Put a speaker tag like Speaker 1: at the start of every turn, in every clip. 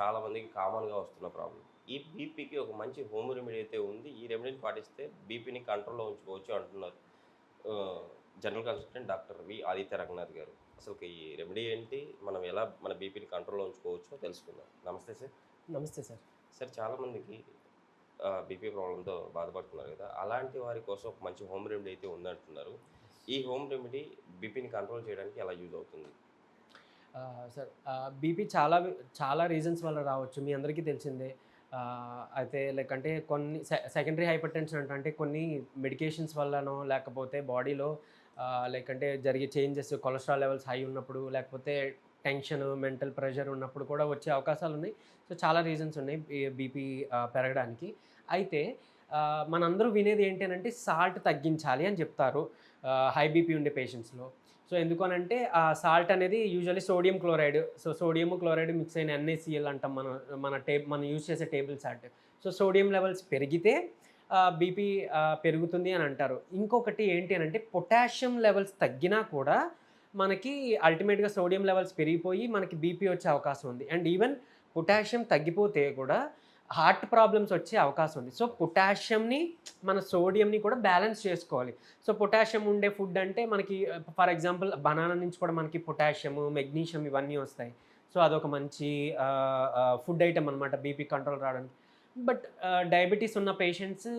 Speaker 1: చాలా మందికి కామన్గా వస్తున్న ప్రాబ్లం ఈ బీపీకి ఒక మంచి హోమ్ రెమెడీ అయితే ఉంది. ఈ రెమెడీని పాటిస్తే బీపీని కంట్రోల్లో ఉంచుకోవచ్చు అంటున్నారు general consultant doctor V Aditya Ranganath గారు. అసలు ఈ రెమెడీ ఏంటి? మనం ఎలా మన బీపీని కంట్రోల్లో ఉంచుకోవచ్చో తెలుసుకుందాం. నమస్తే సార్.
Speaker 2: నమస్తే సార్.
Speaker 1: సార్ చాలామందికి బీపీ ప్రాబ్లంతో బాధపడుతున్నారు కదా. అలాంటి వారి కోసం ఒక మంచి హోమ్ రెమెడీ అయితే ఉందంటున్నారు. ఈ హోమ్ రెమెడీ బీపీని కంట్రోల్ చేయడానికి ఎలా యూజ్ అవుతుంది?
Speaker 2: సార్. బీపీ చాలా చాలా రీజన్స్ వల్ల రావచ్చు. మీ అందరికీ తెలిసిందే. అయితే లైక్ అంటే కొన్ని సెకండరీ హైపర్ టెన్షన్ అంటే కొన్ని మెడికేషన్స్ వల్లనో లేకపోతే బాడీలో లైక్ అంటే జరిగే చేంజెస్ కొలెస్ట్రాల్ లెవెల్స్ హై ఉన్నప్పుడు లేకపోతే టెన్షన్ మెంటల్ ప్రెషర్ ఉన్నప్పుడు కూడా వచ్చే అవకాశాలు ఉన్నాయి. సో చాలా రీజన్స్ ఉన్నాయి బీపీ పెరగడానికి. అయితే మనందరూ వినేది ఏంటి అంటే సాల్ట్ తగ్గించాలి అని చెప్తారు హై బీపీ ఉండే పేషెంట్స్లో. సో ఎందుకనంటే ఆ సాల్ట్ అనేది usually sodium chloride so sodium chloride mix అయిన ఎన్ఏసిఎల్ అంటాం మన మన టేబ్ మనం యూజ్ చేసే table salt so sodium levels పెరిగితే బీపీ పెరుగుతుంది అని అంటారు. ఇంకొకటి ఏంటి అని అంటే పొటాషియం లెవెల్స్ తగ్గినా కూడా మనకి అల్టిమేట్గా సోడియం లెవెల్స్ పెరిగిపోయి మనకి బీపీ వచ్చే అవకాశం ఉంది. అండ్ ఈవెన్ పొటాషియం తగ్గిపోతే కూడా హార్ట్ ప్రాబ్లమ్స్ వచ్చే అవకాశం ఉంది. సో పొటాషియంని మన సోడియంని కూడా బ్యాలెన్స్ చేసుకోవాలి. సో పొటాషియం ఉండే ఫుడ్ అంటే మనకి ఫర్ ఎగ్జాంపుల్ బనానా నుంచి కూడా మనకి పొటాషియం మెగ్నీషియం ఇవన్నీ వస్తాయి. సో అదొక మంచి ఫుడ్ ఐటమ్ అనమాట బీపీ కంట్రోల్ రావడానికి. బట్ డయాబెటీస్ ఉన్న పేషెంట్స్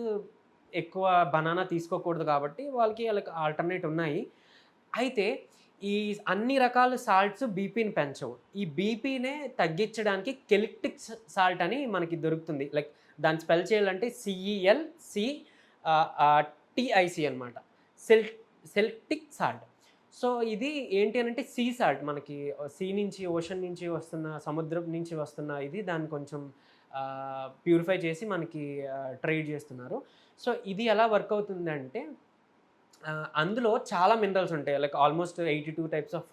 Speaker 2: ఎక్కువ బనానా తీసుకోకూడదు కాబట్టి వాళ్ళకి వాళ్ళకి ఆల్టర్నేట్ ఉన్నాయి. అయితే ఈ అన్ని రకాల సాల్ట్స్ బీపీని పెంచవు. ఈ బీపీనే తగ్గించడానికి కెలిక్టిక్ సాల్ట్ అని మనకి దొరుకుతుంది. లైక్ దాన్ని స్పెల్ చేయాలంటే C E L C T I C అనమాట సెల్ సెల్టిక్ సాల్ట్. సో ఇది ఏంటి అని అంటే సీ సాల్ట్ మనకి సీ నుంచి ఓషన్ నుంచి వస్తున్న సముద్రం నుంచి వస్తున్న ఇది దాన్ని కొంచెం ప్యూరిఫై చేసి మనకి ట్రేడ్ చేస్తున్నారు. సో ఇది ఎలా వర్క్ అవుతుందంటే అందులో చాలా మినరల్స్ ఉంటాయి. Like almost eighty two types of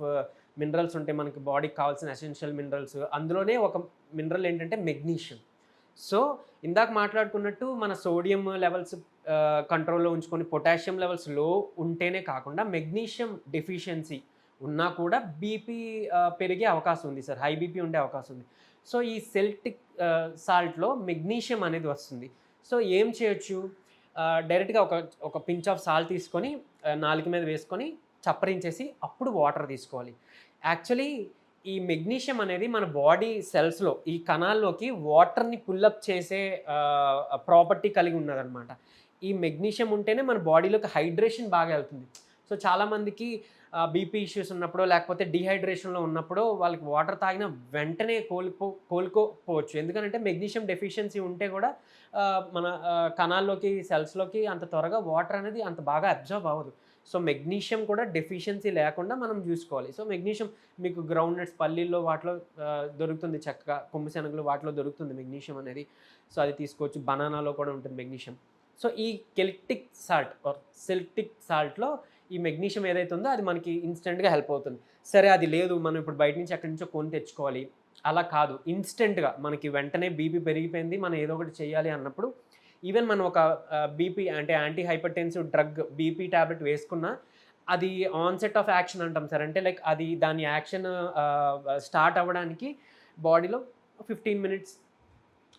Speaker 2: minerals ఉంటాయి మనకి బాడీకి కావాల్సిన ఎసెన్షియల్ మినరల్స్ అందులోనే ఒక మినరల్ ఏంటంటే మెగ్నీషియం సో ఇందాక మాట్లాడుకున్నట్టు మన సోడియం లెవెల్స్ కంట్రోల్లో ఉంచుకొని పొటాషియం లెవెల్స్లో ఉంటేనే కాకుండా మెగ్నీషియం డెఫిషియన్సీ ఉన్నా కూడా బీపీ పెరిగే అవకాశం ఉంది సార్. హై బీపీ ఉండే అవకాశం ఉంది. సో ఈ సెల్టిక్ సాల్ట్లో మెగ్నీషియం అనేది వస్తుంది. సో ఏం చేయొచ్చు? డైరెక్ట్గా ఒక ఒక పించ్ ఆఫ్ సాల్ తీసుకొని నాలుక మీద వేసుకొని చప్పరించేసి అప్పుడు వాటర్ తీసుకోవాలి. యాక్చువల్లీ ఈ మెగ్నీషియం అనేది మన బాడీ సెల్స్లో ఈ కణాల్లోకి వాటర్ని పుల్లప్ చేసే ప్రాపర్టీ కలిగి ఉన్నదన్నమాట. ఈ మెగ్నీషియం ఉంటేనే మన బాడీలోకి హైడ్రేషన్ బాగా వెళ్తుంది. సో చాలామందికి బీపీ ఇష్యూస్ ఉన్నప్పుడు లేకపోతే డిహైడ్రేషన్లో ఉన్నప్పుడు వాళ్ళకి వాటర్ తాగిన వెంటనే కోలుకో కోలుకోపోవచ్చు ఎందుకంటే మెగ్నీషియం డెఫిషియన్సీ ఉంటే కూడా మన కణాల్లోకి సెల్స్లోకి అంత త్వరగా వాటర్ అనేది అంత బాగా అబ్జర్వ్ అవ్వదు. సో మెగ్నీషియం కూడా డెఫిషియన్సీ లేకుండా మనం చూసుకోవాలి. సో మెగ్నీషియం మీకు గ్రౌండ్ నట్స్ పల్లీల్లో వాటిలో దొరుకుతుంది చక్కగా. కొమ్ము శనగలు వాటిలో దొరుకుతుంది మెగ్నీషియం అనేది. సో అది తీసుకోవచ్చు. బనానాలో కూడా ఉంటుంది మెగ్నీషియం సో ఈ కెల్టిక్ సాల్ట్ ఆర్ సెల్టిక్ సాల్ట్లో ఈ మెగ్నీషియం ఏదైతే ఉందో అది మనకి ఇన్స్టెంట్గా హెల్ప్ అవుతుంది. సరే అది లేదు మనం ఇప్పుడు బయట నుంచి ఎక్కడి నుంచో కొని తెచ్చుకోవాలి. అలా కాదు. ఇన్స్టెంట్గా మనకి వెంటనే బీపీ పెరిగిపోయింది. మనం ఏదో ఒకటి చేయాలి అన్నప్పుడు ఈవెన్ మనం ఒక బీపీ అంటే antihypertensive drug BP tablet వేసుకున్నా అది ఆన్సెట్ ఆఫ్ యాక్షన్ అంటాం సార్. అంటే లైక్ అది దాని యాక్షన్ స్టార్ట్ అవ్వడానికి బాడీలో fifteen minutes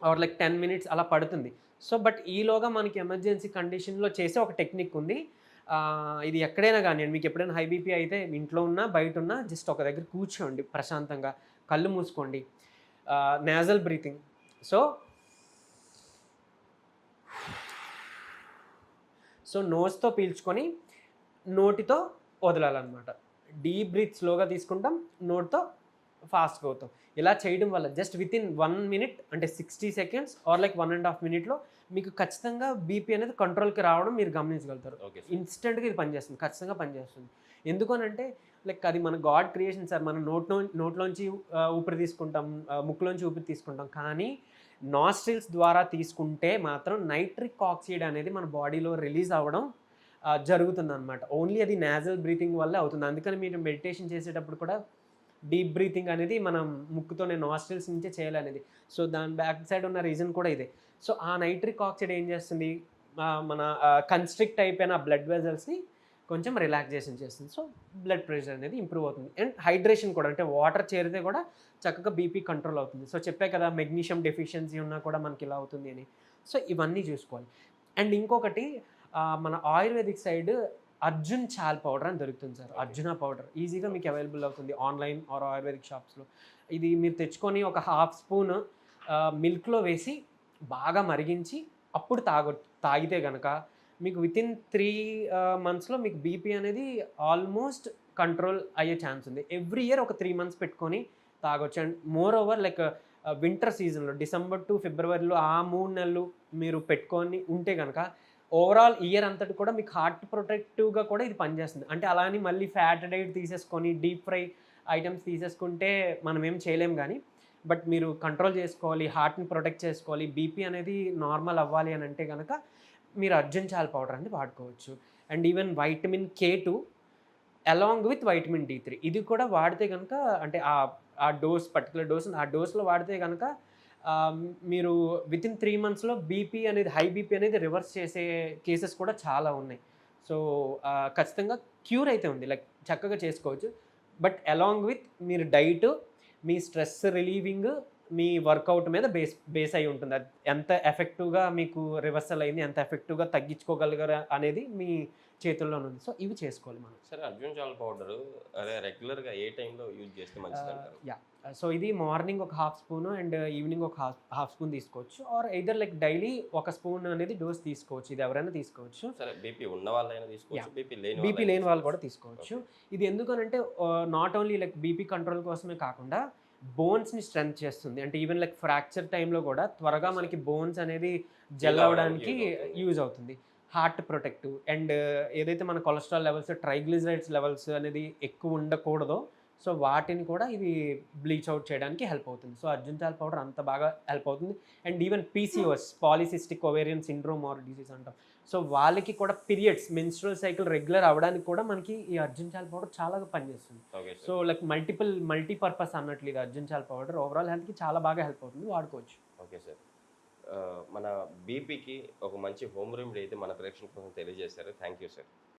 Speaker 2: or like ten minutes అలా పడుతుంది. సో బట్ ఈలోగా మనకి ఎమర్జెన్సీ కండిషన్లో చేసే ఒక టెక్నిక్ ఉంది. ఇది ఎక్కడైనా కానీ మీకు ఎప్పుడైనా హై బీపీ అయితే ఇంట్లో ఉన్నా బయట ఉన్నా జస్ట్ ఒక దగ్గర కూర్చోండి ప్రశాంతంగా. కళ్ళు మూసుకోండి. నేజల్ బ్రీతింగ్ సో సో నోస్తో పీల్చుకొని నోటితో వదలాలన్నమాట. డీప్ బ్రీత్ స్లోగా తీసుకుంటాం నోట్తో ఫాస్ట్గా అవుతాం ఇలా చేయడం వల్ల just within one minute అంటే sixty seconds or like one and half మినిట్లో మీకు ఖచ్చితంగా బీపీ అనేది కంట్రోల్కి రావడం మీరు గమనించగలుగుతారు.
Speaker 1: ఓకే
Speaker 2: ఇన్స్టెంట్గా ఇది పనిచేస్తుంది ఖచ్చితంగా పనిచేస్తుంది. ఎందుకనంటే లైక్ అది మన గాడ్ క్రియేషన్ సార్ మనం నోట్లో నోట్లోంచి ఊపిరి తీసుకుంటాం ముక్కులోంచి ఊపిరి తీసుకుంటాం. కానీ నాస్ట్రిల్స్ ద్వారా తీసుకుంటే మాత్రం నైట్రిక్ ఆక్సైడ్ అనేది మన బాడీలో రిలీజ్ అవ్వడం జరుగుతుంది అనమాట ఓన్లీ అది నేజల్ బ్రీతింగ్ వల్లే అవుతుంది. అందుకని మీరు మెడిటేషన్ చేసేటప్పుడు కూడా డీప్ బ్రీతింగ్ అనేది మనం ముక్కుతో నేను హాస్టల్స్ నుంచే చేయాలనేది. సో దాని బ్యాక్ సైడ్ ఉన్న రీజన్ కూడా ఇదే. సో ఆ నైట్రిక్ ఆక్సైడ్ ఏం చేస్తుంది? మన కన్స్ట్రిక్ట్ అయిపోయిన బ్లడ్ వెజల్స్ని కొంచెం రిలాక్సేషన్ చేస్తుంది. సో బ్లడ్ ప్రెషర్ అనేది ఇంప్రూవ్ అవుతుంది. అండ్ హైడ్రేషన్ కూడా అంటే వాటర్ చేరితే కూడా చక్కగా బీపీ కంట్రోల్ అవుతుంది. సో చెప్పే కదా మెగ్నీషియం డెఫిషియన్సీ ఉన్నా కూడా మనకి ఇలా అవుతుంది అని. సో ఇవన్నీ చూసుకోవాలి. అండ్ ఇంకొకటి మన ఆయుర్వేదిక్ సైడ్ అర్జున్ చాల్ పౌడర్ అని దొరుకుతుంది సార్. అర్జున పౌడర్. ఈజీగా మీకు అవైలబుల్ అవుతుంది ఆన్లైన్ ఆర్ ఆయుర్వేదిక్ షాప్స్లో ఇది మీరు తెచ్చుకొని ఒక హాఫ్ స్పూన్ మిల్క్లో వేసి బాగా మరిగించి అప్పుడు తాగ తాగితే కనుక మీకు విత్ ఇన్ త్రీ మంత్స్లో మీకు బీపీ అనేది ఆల్మోస్ట్ కంట్రోల్ అయ్యే ఛాన్స్ ఉంది. ఎవ్రీ ఇయర్ ఒక త్రీ మంత్స్ పెట్టుకొని తాగొచ్చు. And moreover like winter సీజన్లో డిసెంబర్ టు ఫిబ్రవరిలో ఆ మూడు నెలలు మీరు పెట్టుకొని ఉంటే కనుక ఓవరాల్ ఇయర్ అంతటి కూడా మీకు హార్ట్ ప్రొటెక్టివ్గా కూడా ఇది పనిచేస్తుంది. అంటే అలా అని మళ్ళీ ఫ్యాట్ డైట్ తీసేసుకొని డీప్ ఫ్రై ఐటమ్స్ తీసేసుకుంటే మనం ఏం చేయలేం కానీ బట్ మీరు కంట్రోల్ చేసుకోవాలి హార్ట్ని ప్రొటెక్ట్ చేసుకోవాలి బీపీ అనేది నార్మల్ అవ్వాలి అని అంటే కనుక మీరు అర్జున్ చాల పౌడర్ అనేది వాడుకోవచ్చు. And even vitamin K two along with vitamin D three ఇది కూడా వాడితే కనుక అంటే ఆ ఆ డోస్ పర్టికులర్ డోస్ ఆ డోస్లో వాడితే కనుక మీరు విత్ ఇన్ త్రీ మంత్స్లో బీపీ అనేది హై బీపీ అనేది రివర్స్ చేసే కేసెస్ కూడా చాలా ఉన్నాయి. సో ఖచ్చితంగా క్యూర్ అయితే ఉంది. లైక్ చక్కగా చేసుకోవచ్చు. బట్ అలాంగ్ విత్ మీరు డైట్ మీ స్ట్రెస్ రిలీవింగ్ మీ వర్కౌట్ మీద బేస్ బేస్ అయి ఉంటుంది. అది ఎంత ఎఫెక్టివ్గా మీకు రివర్సల్ అయింది ఎంత ఎఫెక్టివ్గా తగ్గించుకోగలగరా అనేది మీ చేతుల్లోనే ఉంది సో ఇవి చేసుకోవాలి మనం.
Speaker 1: సరే అర్జున్ చాల్ పౌడర్ అదే రెగ్యులర్గా ఏ టైంలో యూజ్ చేస్తే మంచిది అంటారు
Speaker 2: యా. సో ఇది మార్నింగ్ ఒక హాఫ్ స్పూన్ అండ్ ఈవినింగ్ ఒక హాఫ్ హాఫ్ స్పూన్ తీసుకోవచ్చు. ఆర్ ఎయిదర్ లైక్ డైలీ ఒక స్పూన్ అనేది డోస్ తీసుకోవచ్చు. ఇది ఎవరైనా తీసుకోవచ్చు.
Speaker 1: సరే బీపీ ఉన్న వాళ్ళైనా తీసుకోవచ్చు బీపీ లేని
Speaker 2: బీపీ లేని వాళ్ళు కూడా
Speaker 1: తీసుకోవచ్చు.
Speaker 2: ఇది ఎందుకనంటే not only like BP control కోసమే కాకుండా బోన్స్ని స్ట్రెంత్ చేస్తుంది. అంటే ఈవెన్ లైక్ ఫ్రాక్చర్ టైంలో కూడా త్వరగా మనకి బోన్స్ అనేది జెల్
Speaker 1: అవుతుంది.
Speaker 2: యూజ్ అవుతుంది. హార్ట్ ప్రొటెక్టివ్ అండ్ ఏదైతే మన కొలెస్ట్రాల్ లెవెల్స్ ట్రైగ్లిజరైడ్స్ లెవెల్స్ అనేది ఎక్కువ ఉండకూడదో సో వాటిని కూడా ఇది బ్లీచ్ అవుట్ చేయడానికి హెల్ప్ అవుతుంది. సో అర్జుంటాల్ పౌడర్ అంత బాగా హెల్ప్ అవుతుంది. And even PCOS polycystic ovarian syndrome or disease అంటాం. సో వాళ్ళకి కూడా పీరియడ్స్ మెన్స్ట్రల్ సైకిల్ రెగ్యులర్ అవ్వడానికి కూడా మనకి ఈ అర్జుంటాల్ పౌడర్ చాలా పనిచేస్తుంది.
Speaker 1: Okay
Speaker 2: so like multiple multipurpose అన్నట్లు ఇది అర్జుంటాల్ పౌడర్. ఓవరాల్ హెల్త్కి చాలా బాగా హెల్ప్ అవుతుంది వాడుకోవచ్చు.
Speaker 1: Okay sir. మన బీపీకి ఒక మంచి హోమ్ రెమెడీ అయితే మన ప్రేక్షకుల కోసం తెలియజేశారు. Thank you sir